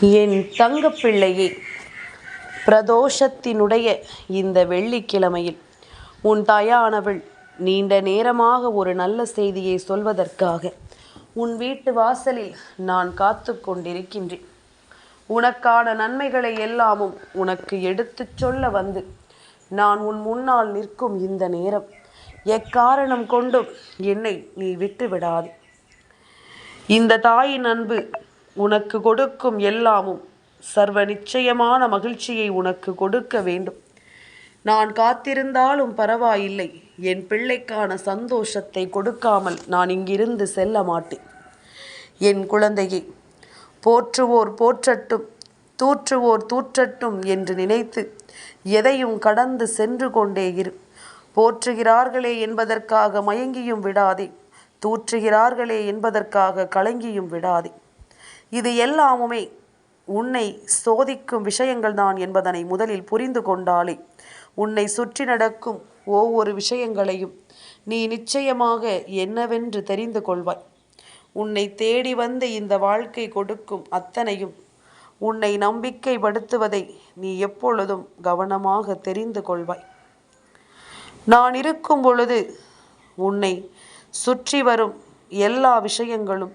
என் தங்கப்பிள்ளையே பிரதோஷத்தினுடைய இந்த வெள்ளிக்கிழமையில் உன் தாயானவள் நீண்ட நேரமாக ஒரு நல்ல செய்தியை சொல்வதற்காக உன் வீட்டு வாசலில் நான் காத்து கொண்டிருக்கின்றேன். உனக்கான நன்மைகளை எல்லாமும் உனக்கு எடுத்துச் சொல்ல வந்து நான் உன் முன்னால் நிற்கும் இந்த நேரம் எக்காரணம் கொண்டும் என்னை நீ விட்டு விடாது இந்த தாயின் அன்பு உனக்கு கொடுக்கும் எல்லாமும் சர்வ நிச்சயமான மகிழ்ச்சியை உனக்கு கொடுக்க வேண்டும். நான் காத்திருந்தாலும் பரவாயில்லை. என் பிள்ளைக்கான சந்தோஷத்தை கொடுக்காமல் நான் இங்கிருந்து செல்ல மாட்டேன். என் குழந்தையை போற்றுவோர் போற்றட்டும் தூற்றுவோர் தூற்றட்டும் என்று நினைத்து எதையும் கடந்து சென்று கொண்டே இரு. போற்றுகிறார்களே என்பதற்காக மயங்கியும் விடாதே. தூற்றுகிறார்களே என்பதற்காக கலங்கியும் விடாதே. இது எல்லாமுமே உன்னை சோதிக்கும் விஷயங்கள் தான் என்பதனை முதலில் புரிந்து கொண்டாலே உன்னை சுற்றி நடக்கும் ஒவ்வொரு விஷயங்களையும் நீ நிச்சயமாக என்னவென்று தெரிந்து கொள்வாய். உன்னை தேடி வந்து இந்த வாழ்க்கை கொடுக்கும் அத்தனையும் உன்னை நம்பிக்கைப்படுத்துவதை நீ எப்பொழுதும் கவனமாக தெரிந்து கொள்வாய். நான் இருக்கும் பொழுது உன்னை சுற்றி வரும் எல்லா விஷயங்களும்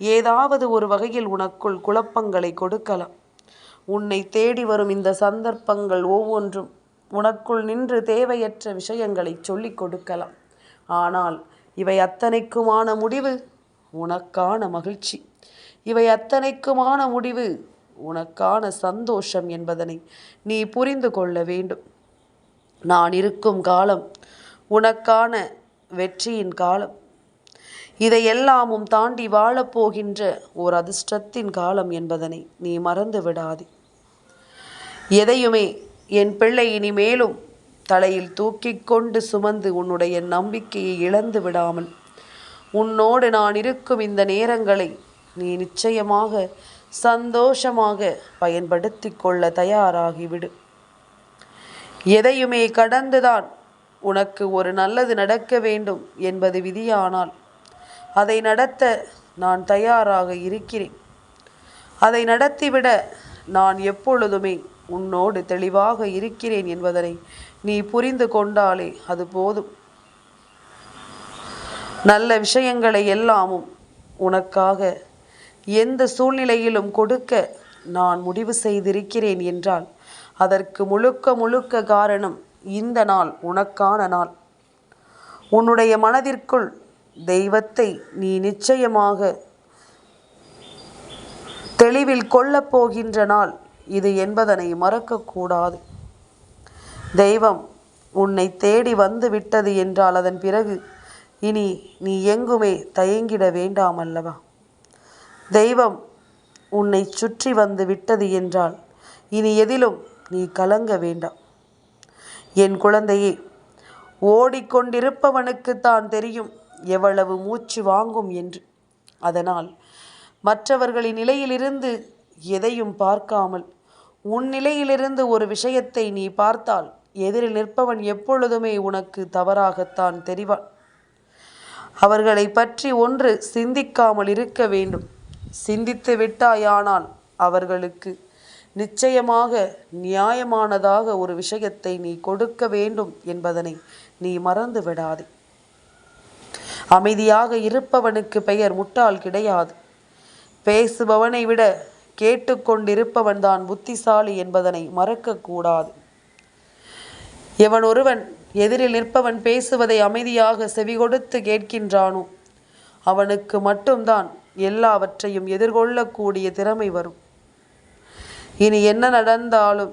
ஏதாவது ஒரு வகையில் உனக்குள் குழப்பங்களை கொடுக்கலாம். உன்னை தேடி வரும் இந்த சந்தர்ப்பங்கள் ஒவ்வொன்றும் உனக்குள் நின்று தேவையற்ற விஷயங்களை சொல்லிக் கொடுக்கலாம். ஆனால் இவை அத்தனைக்குமான முடிவு உனக்கான மகிழ்ச்சி. இவை அத்தனைக்குமான முடிவு உனக்கான சந்தோஷம் என்பதனை நீ புரிந்து கொள்ள வேண்டும். நான் இருக்கும் காலம் உனக்கான வெற்றியின் காலம். இதையெல்லாமும் தாண்டி வாழப்போகின்ற ஓர் அதிர்ஷ்டத்தின் காலம் என்பதனை நீ மறந்து விடாதே எதையுமே என் பிள்ளை இனிமேலும் தலையில் தூக்கி கொண்டு சுமந்து உன்னுடைய நம்பிக்கையை இழந்து விடாமல் உன்னோடு நான் இருக்கும் இந்த நேரங்களை நீ நிச்சயமாக சந்தோஷமாக பயன்படுத்தி கொள்ள தயாராகிவிடு. எதையுமே கடந்துதான் உனக்கு ஒரு நல்லது நடக்க வேண்டும் என்பது விதியானால் அதை நடத்த நான் தயாராக இருக்கிறேன். அதை நடத்திவிட நான் எப்பொழுதுமே உன்னோடு தெளிவாக இருக்கிறேன் என்பதனை நீ புரிந்து கொண்டாலே அது போதும். நல்ல விஷயங்களை எல்லாமும் உனக்காக எந்த சூழ்நிலையிலும் கொடுக்க நான் முடிவு செய்திருக்கிறேன் என்றால் அதற்கு முழுக்க முழுக்க காரணம் இந்த நாள் உனக்கான நாள். உன்னுடைய மனதிற்குள் தெய்வத்தை நீ நிச்சயமாக தெளிவில் கொள்ளப் போகின்ற நாள் இது என்பதனை மறக்கக்கூடாது. தெய்வம் உன்னை தேடி வந்து விட்டது என்றால் அதன் பிறகு இனி நீ எங்குமே தயங்கிட வேண்டாம் அல்லவா? தெய்வம் உன்னை சுற்றி வந்து விட்டது என்றால் இனி எதிலும் நீ கலங்க வேண்டாம். என் குழந்தையே ஓடிக்கொண்டிருப்பவனுக்கு தான் தெரியும் எவ்வளவு மூச்சு வாங்கும் என்று. அதனால் மற்றவர்களின் நிலையிலிருந்து எதையும் பார்க்காமல் உன் நிலையிலிருந்து ஒரு விஷயத்தை நீ பார்த்தால் எதிரில் நிற்பவன் எப்பொழுதுமே உனக்கு தவறாகத்தான் தெரிவான். அவர்களை பற்றி ஒன்று சிந்திக்காமல் இருக்க வேண்டும். சிந்தித்து விட்டாயானால் அவர்களுக்கு நிச்சயமாக நியாயமானதாக ஒரு விஷயத்தை நீ கொடுக்க வேண்டும் என்பதனை நீ மறந்து விடாதே அமைதியாக இருப்பவனுக்கு பெயர் முட்டாள் கிடையாது. பேசுபவனை விட கேட்டுக்கொண்டிருப்பவன் தான் புத்திசாலி என்பதனை மறக்கக்கூடாது. எவன் ஒருவன் எதிரில் நிற்பவன் பேசுவதை அமைதியாக செவி கொடுத்து கேட்கின்றானோ அவனுக்கு மட்டும்தான் எல்லாவற்றையும் எதிர்கொள்ளக்கூடிய திறமை வரும். இனி என்ன நடந்தாலும்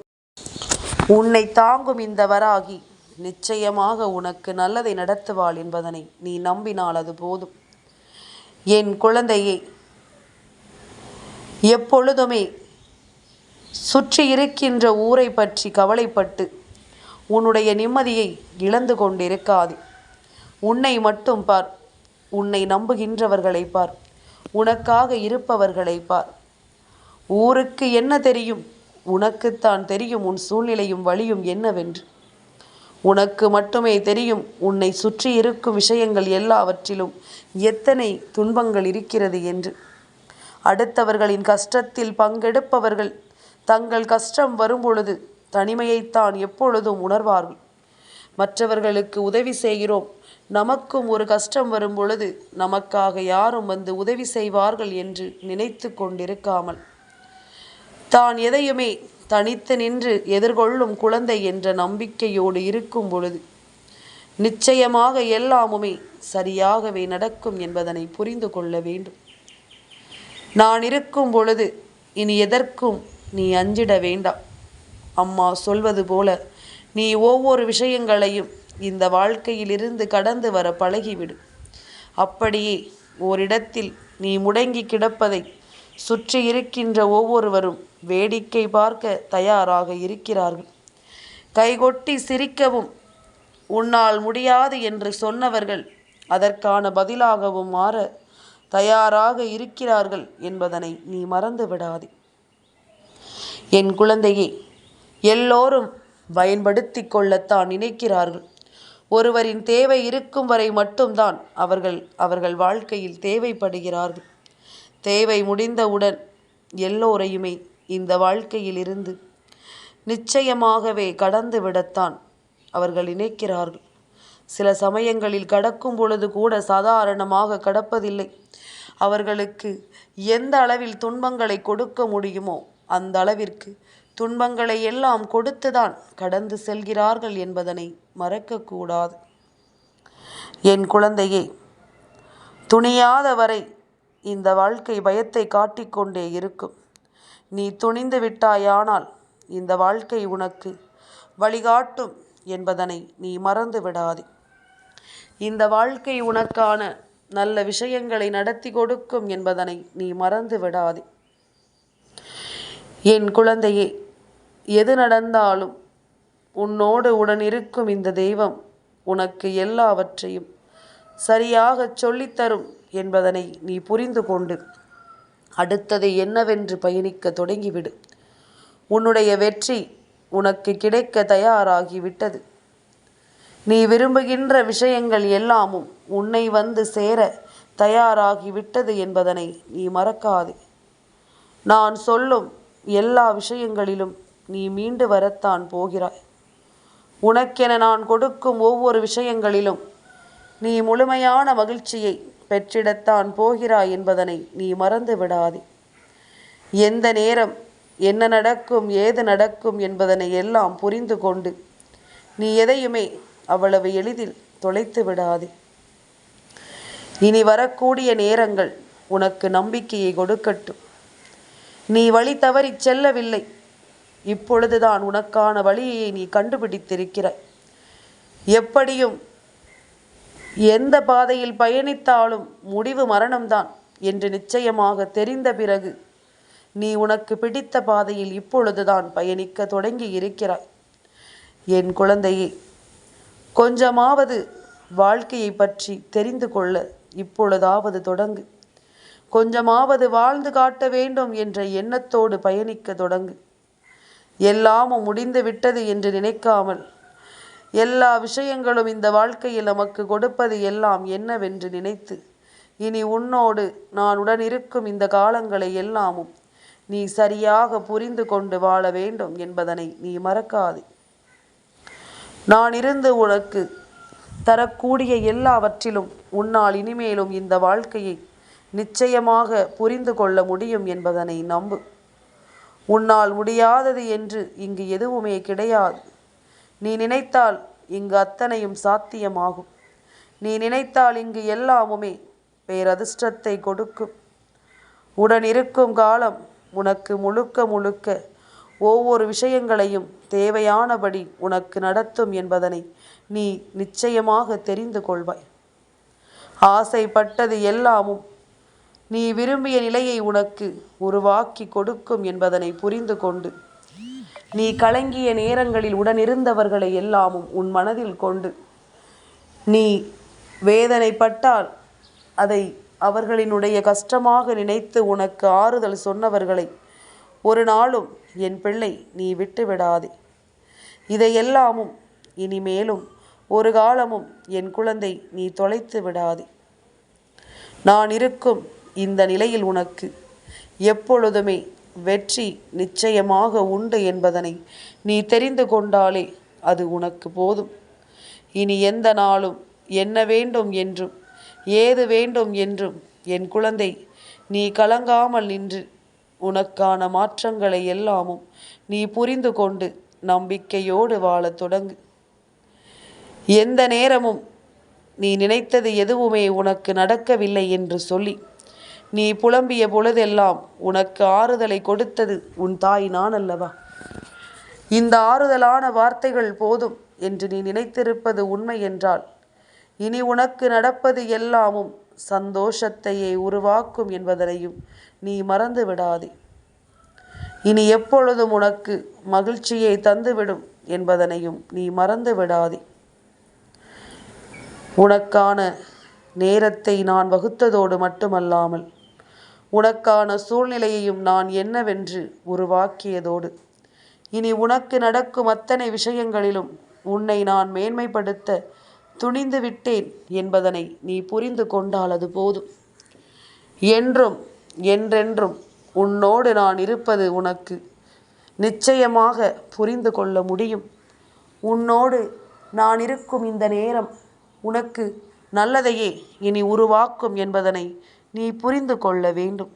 உன்னை தாங்கும் இந்த வராகி நிச்சயமாக உனக்கு நல்லதை நடத்துவாள் என்பதனை நீ நம்பினால் அது போதும். என் குழந்தையை எப்பொழுதுமே சுற்றி இருக்கின்ற ஊரை பற்றி கவலைப்பட்டு உன்னுடைய நிம்மதியை இழந்து கொண்டிருக்காது. உன்னை மட்டும் பார். உன்னை நம்புகின்றவர்களை பார். உனக்காக இருப்பவர்களை பார். ஊருக்கு என்ன தெரியும்? உனக்குத்தான் தெரியும். உன் சூழ்நிலையும் வழியும் என்னவென்று. உனக்கு மட்டுமே தெரியும். உன்னை சுற்றி இருக்கும் விஷயங்கள் எல்லாவற்றிலும் எத்தனை துன்பங்கள் இருக்கிறது என்று. அடுத்தவர்களின் கஷ்டத்தில் பங்கெடுப்பவர்கள் தங்கள் கஷ்டம் வரும்பொழுது தனிமையைத்தான் எப்பொழுதும் உணர்வார்கள். மற்றவர்களுக்கு உதவி செய்கிறோம். நமக்கும் ஒரு கஷ்டம் வரும் பொழுது நமக்காக யாரும் வந்து உதவி செய்வார்கள் என்று நினைத்து கொண்டிருக்காமல். தான் எதையுமே தனித்து நின்று எதிர்கொள்ளும் குழந்தை என்ற நம்பிக்கையோடு இருக்கும் பொழுது நிச்சயமாக எல்லாமுமே சரியாகவே நடக்கும் என்பதனை புரிந்து கொள்ள வேண்டும். நான் இருக்கும் பொழுது இனி எதற்கும் நீ அஞ்சிட வேண்டாம். அம்மா சொல்வது போல நீ ஒவ்வொரு விஷயங்களையும் இந்த வாழ்க்கையிலிருந்து கடந்து வர பழகிவிடு. அப்படியே ஓரிடத்தில் நீ முடங்கி கிடப்பதை சுற்றி இருக்கின்ற ஒவ்வொருவரும் வேடிக்கை பார்க்க தயாராக இருக்கிறார்கள். கைகொட்டி சிரிக்கவும் உன்னால் முடியாது என்று சொன்னவர்கள் அதற்கான பதிலாகவும் மாற தயாராக இருக்கிறார்கள் என்பதனை நீ மறந்து விடாதே. என் குழந்தையே எல்லோரும் பயன்படுத்தி கொள்ளத்தான் நினைக்கிறார்கள். ஒருவரின் தேவை இருக்கும் வரை மட்டும்தான் அவர்கள் அவர்கள் வாழ்க்கையில் தேவைப்படுகிறார்கள். தேவை முடிந்தவுடன் எல்லோரையுமே இந்த வாழ்க்கையில் இருந்து நிச்சயமாகவே கடந்து விடத்தான் அவர்கள் நினைக்கிறார்கள். சில சமயங்களில் கடக்கும் பொழுது கூட சாதாரணமாக கடப்பதில்லை. அவர்களுக்கு எந்த அளவில் துன்பங்களை கொடுக்க முடியுமோ அந்த அளவிற்கு துன்பங்களை எல்லாம் கொடுத்துதான் கடந்து செல்கிறார்கள் என்பதனை மறக்கக்கூடாது. என் குழந்தையே துணியாத வரை இந்த வாழ்க்கை பயத்தை காட்டிக்கொண்டே இருக்கும். நீ துணிந்து விட்டாயானால் இந்த வாழ்க்கை உனக்கு வழிகாட்டும் என்பதனை நீ மறந்து விடாதே. இந்த வாழ்க்கை உனக்கான நல்ல விஷயங்களை நடத்தி கொடுக்கும் என்பதனை நீ மறந்து விடாதே. என் குழந்தையே எது நடந்தாலும் உன்னோடு உடன் இருக்கும் இந்த தெய்வம் உனக்கு எல்லாவற்றையும் சரியாகச் சொல்லித்தரும் என்பதனை நீ புரிந்து கொண்டு அடுத்தது என்னவென்று பயணிக்க தொடங்கிவிடு. உன்னுடைய வெற்றி உனக்கு கிடைக்க தயாராகிவிட்டது. நீ விரும்புகின்ற விஷயங்கள் எல்லாமும் உன்னை வந்து சேர தயாராகிவிட்டது என்பதனை நீ மறக்காதே. நான் சொல்லும் எல்லா விஷயங்களிலும் நீ மீண்டு வரத்தான் போகிறாய். உனக்கென நான் கொடுக்கும் ஒவ்வொரு விஷயங்களிலும் நீ முழுமையான மகிழ்ச்சியை பெற்றிடத்தான் போகிறாய் என்பதனை நீ மறந்து விடாதே. எந்த நேரம் என்ன நடக்கும் ஏது நடக்கும் என்பதனை எல்லாம் புரிந்து கொண்டு நீ எதையுமே அவ்வளவு எளிதில் தொலைத்து விடாதே. இனி வரக்கூடிய நேரங்கள் உனக்கு நம்பிக்கையை கொடுக்கட்டும். நீ வழி தவறி செல்லவில்லை. இப்பொழுதுதான் உனக்கான வழியை நீ கண்டுபிடித்திருக்கிறாய். எப்படியும் எந்த பாதையில் பயணித்தாலும் முடிவு மரணம்தான் என்று நிச்சயமாக தெரிந்த பிறகு நீ உனக்கு பிடித்த பாதையில் இப்பொழுதுதான் பயணிக்க தொடங்கி இருக்கிறாய். என் குழந்தையே கொஞ்சமாவது வாழ்க்கையை பற்றி தெரிந்து கொள்ள இப்பொழுதாவது தொடங்கு. கொஞ்சமாவது வாழ்ந்து காட்ட வேண்டும் என்ற எண்ணத்தோடு பயணிக்க தொடங்கு. எல்லாமும் முடிந்து விட்டது என்று நினைக்காமல் எல்லா விஷயங்களும் இந்த வாழ்க்கையில் நமக்கு கொடுப்பது எல்லாம் என்னவென்று நினைத்து இனி உன்னோடு நான் உடன் இருக்கும் இந்த காலங்களை எல்லாமும் நீ சரியாக புரிந்து கொண்டு வாழ வேண்டும் என்பதனை நீ மறக்காதே. நான் இருந்து உனக்கு தரக்கூடிய எல்லாவற்றிலும் உன்னால் இனிமேலும் இந்த வாழ்க்கையை நிச்சயமாக புரிந்து கொள்ள முடியும் என்பதனை நம்பு. உன்னால் முடியாதது என்று இங்கு எதுவுமே கிடையாது. நீ நினைத்தால் இங்கு அத்தனையும் சாத்தியமாகும். நீ நினைத்தால் இங்கு எல்லாமுமே பேரதிர்ஷ்டத்தை கொடுக்கும். உடன் இருக்கும் காலம் உனக்கு முழுக்க முழுக்க ஒவ்வொரு விஷயங்களையும் தேவையானபடி உனக்கு நடத்தும் என்பதனை நீ நிச்சயமாக தெரிந்து கொள்வாய். ஆசைப்பட்டது எல்லாமும் நீ விரும்பிய நிலையை உனக்கு உருவாக்கி கொடுக்கும் என்பதனை புரிந்து கொண்டு நீ கலங்கிய நேரங்களில் உடனிருந்தவர்களை எல்லாமும் உன் மனதில் கொண்டு. நீ வேதனைப்பட்டால் அதை அவர்களினுடைய கஷ்டமாக நினைத்து உனக்கு ஆறுதல் சொன்னவர்களை ஒரு நாளும் என் பிள்ளை நீ விட்டு விடாதே இதையெல்லாமும் இனிமேலும் ஒரு காலமும் என் குழந்தை நீ தொலைத்து விடாதே. நான் இருக்கும் இந்த நிலையில் உனக்கு எப்பொழுதுமே வெற்றி நிச்சயமாக உண்டு என்பதனை நீ தெரிந்து கொண்டாலே அது உனக்கு போதும். இனி எந்த நாளும் என்ன வேண்டும் என்றும் ஏது வேண்டும் என்றும் என் குழந்தை நீ கலங்காமல் நின்று உனக்கான மாற்றங்களை எல்லாமும் நீ புரிந்து கொண்டு நம்பிக்கையோடு வாழத் தொடங்கு. எந்த நேரமும் நீ நினைத்தது எதுவுமே உனக்கு நடக்கவில்லை என்று சொல்லி நீ புலம்பிய பொழுதெல்லாம் உனக்கு ஆறுதலை கொடுத்தது உன் தாய் நான் அல்லவா? இந்த ஆறுதலான வார்த்தைகள் போதும் என்று நீ நினைத்திருப்பது உண்மை என்றால் இனி உனக்கு நடப்பது எல்லாமும் சந்தோஷத்தையே உருவாக்கும் என்பதனையும் நீ மறந்து விடாதே. இனி எப்பொழுதும் உனக்கு மகிழ்ச்சியை தந்துவிடும் என்பதனையும் நீ மறந்து விடாதே. உனக்கான நேரத்தை நான் வகுத்ததோடு மட்டுமல்லாமல் உனக்கான சூழ்நிலையையும் நான் என்னவென்று உருவாக்கியதோடு. இனி உனக்கு நடக்கும் அத்தனை விஷயங்களிலும் உன்னை நான் மேன்மைப்படுத்த துணிந்து விட்டேன் என்பதனை நீ புரிந்து கொண்டால் அது போதும். என்றும் என்றென்றும் உன்னோடு நான் இருப்பது உனக்கு நிச்சயமாக புரிந்து கொள்ள முடியும். உன்னோடு நான் இருக்கும் இந்த நேரம் உனக்கு நல்லதையே இனி உருவாக்கும் என்பதனை நீ புரிந்து கொள்ள வேண்டும்.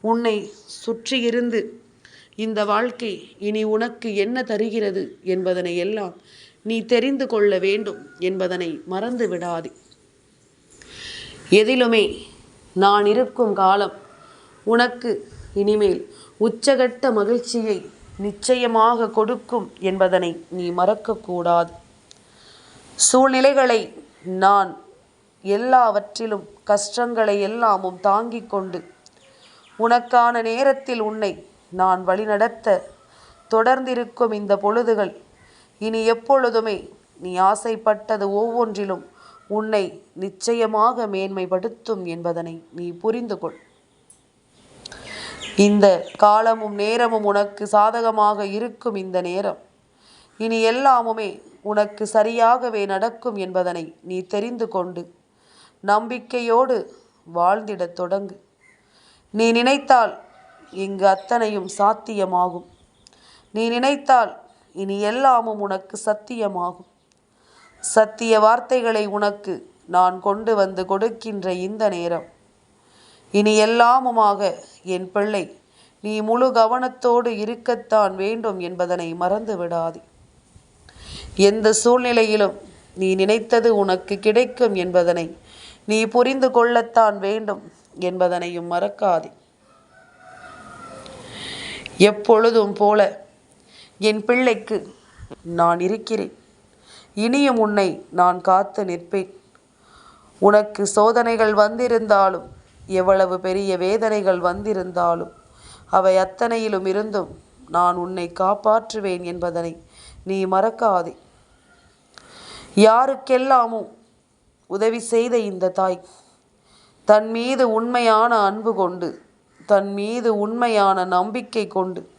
உன்னை சுற்றியிருந்து இந்த வாழ்க்கை இனி உனக்கு என்ன தருகிறது என்பதனை எல்லாம் நீ தெரிந்து கொள்ள வேண்டும் என்பதனை மறந்து விடாதே. எதிலுமே நான் இருக்கும் காலம் உனக்கு இனிமேல் உச்சகட்ட மகிழ்ச்சியை நிச்சயமாக கொடுக்கும் என்பதனை நீ மறக்கக்கூடாது. சூழ்நிலைகளை நான் எல்லாவற்றிலும் கஷ்டங்களை எல்லாமும் தாங்கிக் கொண்டு உனக்கான நேரத்தில் உன்னை நான் வழிநடத்த தொடர்ந்திருக்கும் இந்த பொழுதுகள் இனி எப்பொழுதுமே நீ ஆசைப்பட்டது ஒவ்வொன்றிலும் உன்னை நிச்சயமாக மேன்மைப்படுத்தும் என்பதனை நீ புரிந்து கொள். இந்த காலமும் நேரமும் உனக்கு சாதகமாக இருக்கும் இந்த நேரம். இனி எல்லாமுமே உனக்கு சரியாகவே நடக்கும் என்பதனை நீ தெரிந்து கொண்டு நம்பிக்கையோடு வாழ்ந்திடத் தொடங்கு. நீ நினைத்தால் இங்கு அத்தனையும் சாத்தியமாகும். நீ நினைத்தால் இனி எல்லாமும் உனக்கு சத்தியமாகும். சத்திய வார்த்தைகளை உனக்கு நான் கொண்டு வந்து கொடுக்கின்ற இந்த நேரம். இனி எல்லாமுமாக என் பிள்ளை நீ முழு கவனத்தோடு இருக்கத்தான் வேண்டும் என்பதனை மறந்து விடாதே. எந்த சூழ்நிலையிலும் நீ நினைத்தது உனக்கு கிடைக்கும் என்பதனை நீ புரிந்து கொள்ளத்தான் வேண்டும் என்பதனையும் மறக்காதே. எப்பொழுதும் போல என் பிள்ளைக்கு நான் இருக்கிறேன். இனியும் உன்னை நான் காத்து நிற்பேன். உனக்கு சோதனைகள் வந்திருந்தாலும் எவ்வளவு பெரிய வேதனைகள் வந்திருந்தாலும் அவை அத்தனையிலும் இருந்தும் நான் உன்னை காப்பாற்றுவேன் என்பதனை நீ மறக்காதே. யாருக்கெல்லாமும் உதவி செய்த இந்த தாய். தன் மீது உண்மையான அன்பு கொண்டு தன் மீது உண்மையான நம்பிக்கை கொண்டு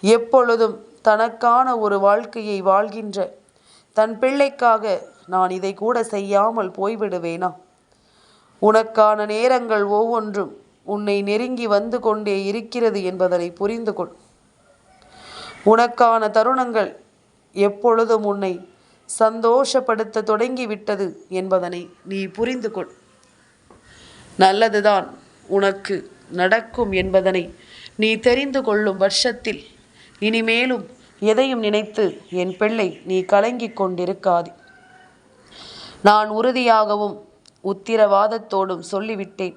எப்பொழுதும் தனக்கான ஒரு வாழ்க்கையை வாழ்கின்ற தன் பிள்ளைக்காக நான் இதை கூட செய்யாமல் போய்விடுவேனா? உனக்கான நேரங்கள் ஒவ்வொன்றும் உன்னை நெருங்கி வந்து கொண்டே இருக்கிறது என்பதனை புரிந்து கொள். உனக்கான தருணங்கள் எப்பொழுதும் உன்னை சந்தோஷப்படுத்த தொடங்கிவிட்டது என்பதனை நீ புரிந்து கொள் நல்லதுதான் உனக்கு நடக்கும் என்பதனை நீ தெரிந்து கொள்ளும் வருஷத்தில். இனிமேலும் எதையும் நினைத்து என் பிள்ளை நீ கலங்கிக் கொண்டிருக்காதே. நான் உறுதியாகவும் உத்திரவாதத்தோடும் சொல்லிவிட்டேன்.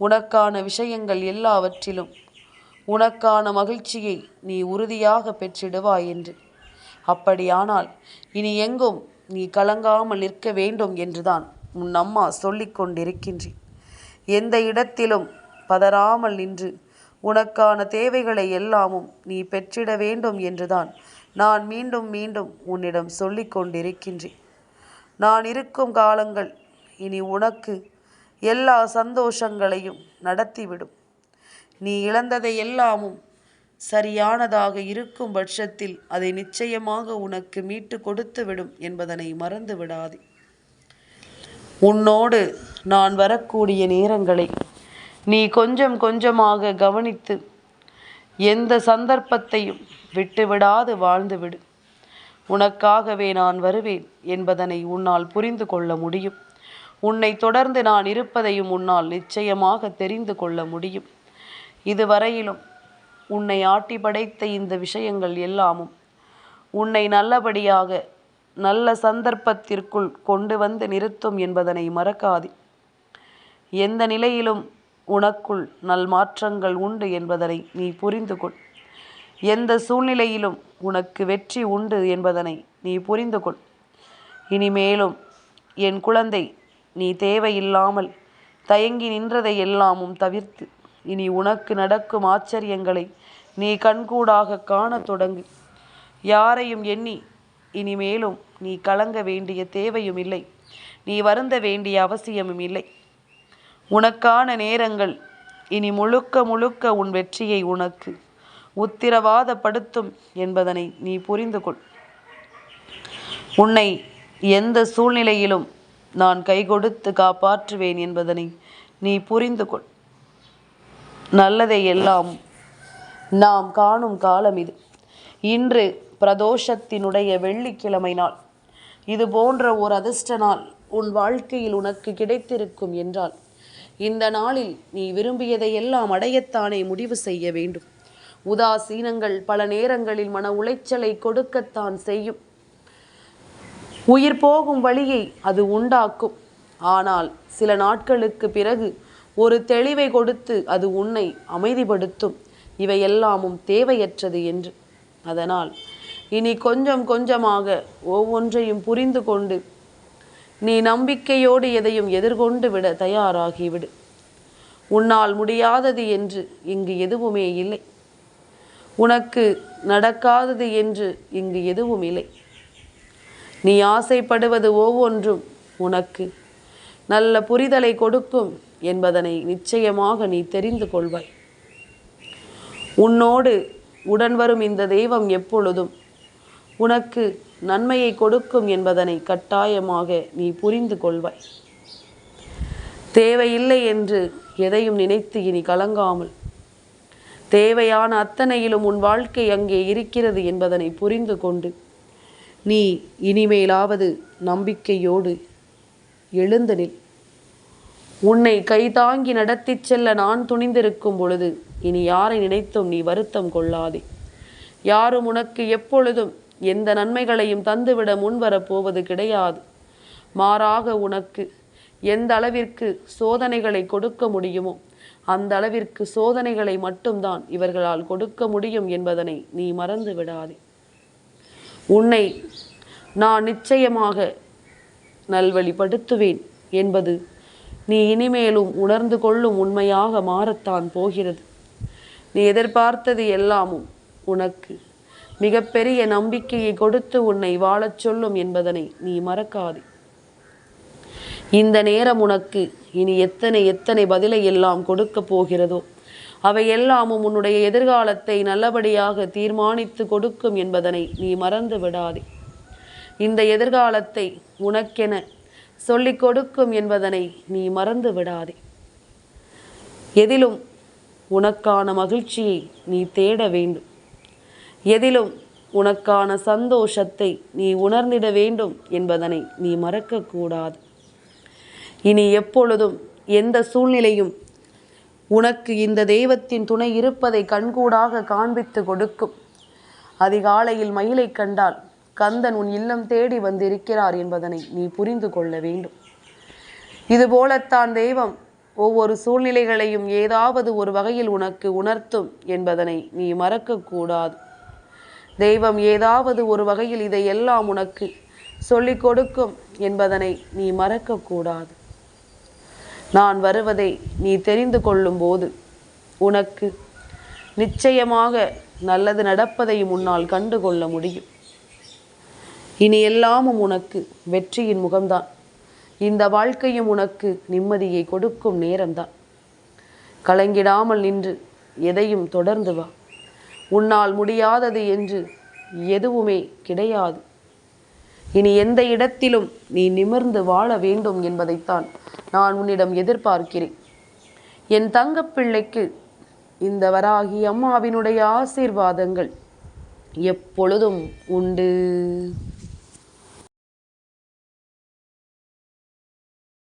உனக்கான விஷயங்கள் எல்லாவற்றிலும் உனக்கான மகிழ்ச்சியை நீ உறுதியாக பெற்றிடுவாய் என்று. அப்படியானால் இனி எங்கும் நீ கலங்காமல் நிற்க வேண்டும் என்றுதான் உன் அம்மா சொல்லிக் கொண்டிருக்கின்றேன் எந்த இடத்திலும் பதறாமல் நின்று உனக்கான தேவைகளை எல்லாமும் நீ பெற்றிட வேண்டும் என்றுதான் நான் மீண்டும் மீண்டும் உன்னிடம் சொல்லிக் கொண்டிருக்கின்றேன் நான் இருக்கும் காலங்கள் இனி உனக்கு எல்லா சந்தோஷங்களையும் நடத்திவிடும். நீ இழந்ததை எல்லாமும் சரியானதாக இருக்கும் பட்சத்தில் அதை நிச்சயமாக உனக்கு மீட்டு கொடுத்து விடும் என்பதனை மறந்து விடாதே. உன்னோடு நான் வரக்கூடிய நேரங்களை நீ கொஞ்சம் கொஞ்சமாக கவனித்து எந்த சந்தர்ப்பத்தையும் விட்டுவிடாது வாழ்ந்துவிடு. உனக்காகவே நான் வருவேன் என்பதனை உன்னால் புரிந்து கொள்ள முடியும். உன்னை தொடர்ந்து நான் இருப்பதையும் உன்னால் நிச்சயமாக தெரிந்து கொள்ள முடியும். இதுவரையிலும் உன்னை ஆட்டி படைத்த இந்த விஷயங்கள் எல்லாமும் உன்னை நல்லபடியாக நல்ல சந்தர்ப்பத்திற்குள் கொண்டு வந்து நிறுத்தும் என்பதனை மறக்காதே. எந்த நிலையிலும் உனக்குள் நல் மாற்றங்கள் உண்டு என்பதனை நீ புரிந்து கொள். எந்த சூழ்நிலையிலும் உனக்கு வெற்றி உண்டு என்பதனை நீ புரிந்து கொள். இனிமேலும் என் குழந்தை நீ தேவையில்லாமல் தயங்கி நின்றதை எல்லாமும் தவிர்த்து இனி உனக்கு நடக்கும் ஆச்சரியங்களை நீ கண்கூடாக காணத் தொடங்கு. யாரையும் எண்ணி இனிமேலும் நீ கலங்க வேண்டிய தேவையும் இல்லை. நீ வருந்த வேண்டிய அவசியமும் இல்லை. உனக்கான நேரங்கள் இனி முழுக்க முழுக்க உன் வெற்றியை உனக்கு உத்திரவாதப்படுத்தும் என்பதனை நீ புரிந்து கொள். உன்னை எந்த சூழ்நிலையிலும் நான் கை கொடுத்து காப்பாற்றுவேன் என்பதனை நீ புரிந்து கொள். நல்லதை எல்லாம் நாம் காணும் காலம் இது. இன்று பிரதோஷத்தினுடைய வெள்ளிக்கிழமை நாள். இது போன்ற ஒரு அதிர்ஷ்ட நாள் உன் வாழ்க்கையில் உனக்கு கிடைத்திருக்கும் என்றால் இந்த நாளில் நீ விரும்பியதை எல்லாம் அடையத்தானே முடிவு செய்ய வேண்டும். உதாசீனங்கள் பல நேரங்களில் மன உளைச்சலை கொடுக்கத்தான் செய்யும். உயிர் போகும் வழியை அது உண்டாக்கும். ஆனால் சில நாட்களுக்கு பிறகு ஒரு தெளிவை கொடுத்து அது உன்னை அமைதிப்படுத்தும். இவை எல்லாமும் தேவையற்றது என்று. அதனால் இனி கொஞ்சம் கொஞ்சமாக ஒவ்வொன்றையும் புரிந்து கொண்டு நீ நம்பிக்கையோடு எதையும் எதிர்கொண்டு விட தயாராகிவிடு. உன்னால் முடியாதது என்று இங்கு எதுவுமே இல்லை. உனக்கு நடக்காதது என்று இங்கு எதுவும் இல்லை. நீ ஆசைப்படுவது ஒவ்வொன்றும் உனக்கு நல்ல புரிதலை கொடுக்கும். என்பதனை நிச்சயமாக நீ தெரிந்து கொள்வாய். உன்னோடு உடன் வரும் இந்த தெய்வம் எப்பொழுதும் உனக்கு நன்மையை கொடுக்கும் என்பதனை கட்டாயமாக நீ புரிந்து கொள்வாய். தேவையில்லை என்று எதையும் நினைத்து இனி கலங்காமல் தேவையான அத்தனையிலும் உன் வாழ்க்கை அங்கே இருக்கிறது என்பதனை புரிந்து கொண்டு நீ இனிமேலாவது நம்பிக்கையோடு எழுந்தனில் உன்னை கைதாங்கி நடத்திச் செல்ல நான் துணிந்திருக்கும் பொழுது இனி யாரை நினைத்தும் நீ வருத்தம் கொள்ளாதே. யாரும் உனக்கு எப்பொழுதும் எந்த நன்மைகளையும் தந்துவிட முன்வரப் போவது கிடையாது. மாறாக உனக்கு எந்த அளவிற்கு சோதனைகளை கொடுக்க முடியுமோ அந்த அளவிற்கு சோதனைகளை மட்டும்தான் இவர்களால் கொடுக்க முடியும் என்பதனை நீ மறந்து விடாதே. உன்னை நான் நிச்சயமாக நல்வழிப்படுத்துவேன் என்பது நீ இனிமேலும் உணர்ந்து கொள்ளும் உண்மையாக மாறத்தான் போகிறது. நீ எதிர்பார்த்தது எல்லாமும் உனக்கு. மிகப்பெரிய நம்பிக்கையை கொடுத்து உன்னை வாழச் சொல்லும் என்பதனை நீ மறக்காதே. இந்த நேரம் உனக்கு இனி எத்தனை எத்தனை பதிலை எல்லாம் கொடுக்க போகிறதோ அவை எல்லாமும் உன்னுடைய எதிர்காலத்தை நல்லபடியாக தீர்மானித்து கொடுக்கும் என்பதனை நீ மறந்து விடாதே. இந்த எதிர்காலத்தை உனக்கென சொல்லிக் கொடுக்கும் என்பதனை நீ மறந்து விடாதே. எதிலும் உனக்கான மகிழ்ச்சியை நீ தேட வேண்டும். எதிலும் உனக்கான சந்தோஷத்தை நீ உணர்ந்திட வேண்டும் என்பதனை நீ மறக்கக்கூடாது. இனி எப்பொழுதும் எந்த சூழ்நிலையும் உனக்கு இந்த தெய்வத்தின் துணை இருப்பதை கண்கூடாக காண்பித்து கொடுக்கும். அதிகாலையில் மயிலை கண்டால் கந்தன் உன் இல்லம் தேடி வந்திருக்கிறார் என்பதனை நீ புரிந்து கொள்ள வேண்டும். இதுபோலத்தான் தெய்வம் ஒவ்வொரு சூழ்நிலைகளையும் ஏதாவது ஒரு வகையில் உனக்கு உணர்த்தும் என்பதனை நீ மறக்கக்கூடாது தெய்வம் ஏதாவது ஒரு வகையில் இதையெல்லாம் உனக்கு சொல்லிக் கொடுக்கும் என்பதனை நீ மறக்கக்கூடாது நான் வருவதை நீ தெரிந்து கொள்ளும் போது உனக்கு நிச்சயமாக நல்லது நடப்பதையும் உன்னால் கண்டுகொள்ள முடியும். இனி எல்லாமும் உனக்கு வெற்றியின் முகம்தான். இந்த வாழ்க்கையும் உனக்கு நிம்மதியை கொடுக்கும் நேரம்தான். கலங்கிடாமல் நின்று எதையும் தொடர்ந்து வா. உன்னால் முடியாதது என்று எதுவுமே கிடையாது. இனி எந்த இடத்திலும் நீ நிமிர்ந்து வாழ வேண்டும் என்பதைத்தான் நான் உன்னிடம் எதிர்பார்க்கிறேன். என் தங்கப்பிள்ளைக்கு இந்த வராகி அம்மாவினுடைய ஆசீர்வாதங்கள் எப்பொழுதும் உண்டு.